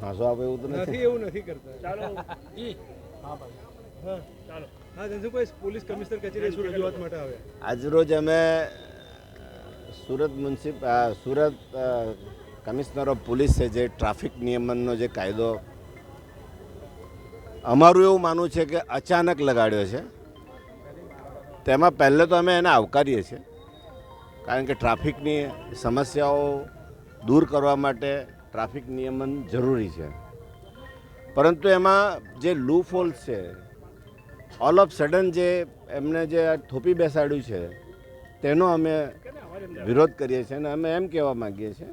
થતું તો નથી. એવું નથી કરતા. ચાલો. હા ચાલો હા. ધનસુભાઈ પોલીસ કમિશનર કચેરી શું રજૂઆત માટે આવે આજરોજ અમે સુરત મ્યુનિસિપ સુરત કમિશનર ઓફ પોલીસ છે જે ટ્રાફિક નિયમનનો જે કાયદો અમારું એવું માનવું છે કે અચાનક લગાડ્યો છે. તેમાં પહેલે તો અમે એને આવકારીએ છીએ. કારણ કે ટ્રાફિકની સમસ્યાઓ દૂર કરવા માટે ટ્રાફિક નિયમન જરૂરી છે. પરંતુ એમાં જે લૂ ફોલ્સ છે ઓલ ઓફ સડન જે એમને જે થોપી બેસાડ્યું છે, તેનો અમે વિરોધ કરીએ છીએ અને અમે એમ કહેવા માગીએ છીએ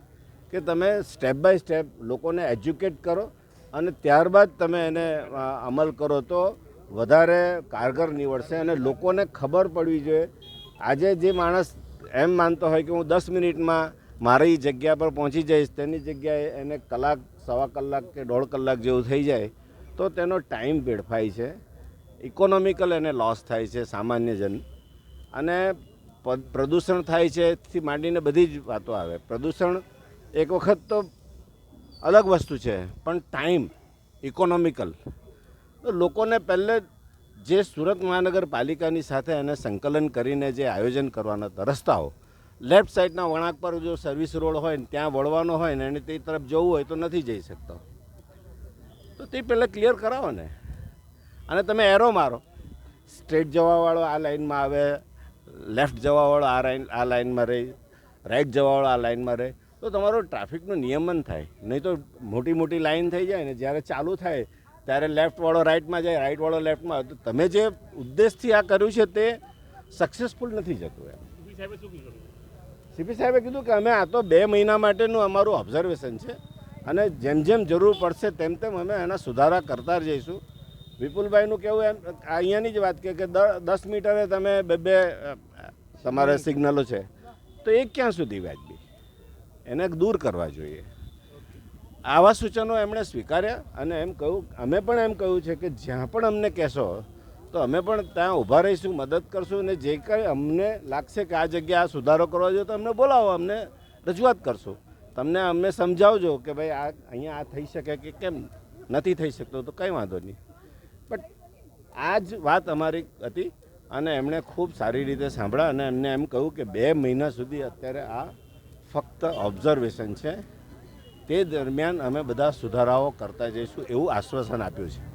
કે તમે સ્ટેપ બાય સ્ટેપ લોકોને એજ્યુકેટ કરો અને ત્યારબાદ તમે એને અમલ કરો તો વધારે કારગર નીવડશે અને લોકોને ખબર પડવી જોઈએ. આજે જે માણસ એમ માનતો હોય કે હું દસ મિનિટમાં મારી જગ્યા પર પહોંચી જઈશ, તેની જગ્યાએ એને કલાક, સવા કલાક કે દોઢ કલાક જેવું થઈ જાય, તો તેનો ટાઈમ વેડફાય છે. ઇકોનોમિકલ એને લોસ થાય છે સામાન્ય જન. અને પ્રદૂષણ થાય છે થી માંડીને બધી જ વાતો આવે. પ્રદૂષણ એક વખત તો અલગ વસ્તુ છે, પણ ટાઈમ ઇકોનોમિકલ લોકોને પહેલે જે સુરત મહાનગરપાલિકાની સાથે એને સંકલન કરીને જે આયોજન કરવાના તરસતા રસ્તાઓ લેફ્ટ સાઈડના વળાંક પર જો સર્વિસ રોડ હોય ને ત્યાં વળવાનો હોય ને એને તે તરફ જવું હોય તો નથી જઈ શકતો. તો તે પહેલાં ક્લિયર કરાવો ને. અને તમે એરો મારો. સ્ટ્રેટ જવાવાળો આ લાઇનમાં આવે લેફ્ટ જવાવાળો આ લાઇન આ લાઇનમાં રહે રાઈટ જવાવાળો આ લાઇનમાં રહે. તો તમારો ટ્રાફિકનું નિયમન થાય. નહીં તો મોટી મોટી લાઇન થઈ જાય ને જ્યારે ચાલુ થાય ત્યારે લેફ્ટવાળો રાઈટમાં જાય રાઈટવાળો લેફ્ટમાં તો તમે જે ઉદ્દેશથી આ કર્યું છે તે સક્સેસફુલ નથી જતું એમ. સાહેબ શું સીપી સાહેબે કીધું કે અમે આ તો બે મહિના માટેનું અમારું ઓબ્ઝર્વેશન છે અને જેમ જેમ જરૂર પડશે તેમ તેમ અમે એના સુધારા કરતા જ જઈશું. વિપુલભાઈનું કેવું એમ અહીંયાની જ વાત કે દસ મીટરે તમે બે બે તમારે સિગ્નલો છે. તો એ ક્યાં સુધી વાજબી? એને દૂર કરવા જોઈએ. આવા સૂચનો એમણે સ્વીકાર્યા અને એમ કહ્યું અમે પણ એમ કહ્યું છે કે જ્યાં પણ અમને કહેશો તો અમે પણ ત્યાં ઊભા રહીશું, મદદ કરશું અને જે કંઈ અમને લાગશે કે આ જગ્યાએ આ સુધારો કરવા જોઈએ તો અમને બોલાવો, અમને રજૂઆત કરશું. તમને અમને સમજાવજો કે ભાઈ આ અહીંયા આ થઈ શકે કે કેમ નથી થઈ શકતો તો કંઈ વાંધો નહીં. બટ આ જ વાત અમારી હતી અને એમણે ખૂબ સારી રીતે સાંભળ્યા અને એમને એમ કહ્યું કે બે મહિના સુધી અત્યારે આ ફક્ત ઓબ્ઝર્વેશન છે. તે દરમિયાન અમે બધા સુધારાઓ કરતા જઈશું એવું આશ્વાસન આપ્યું છે.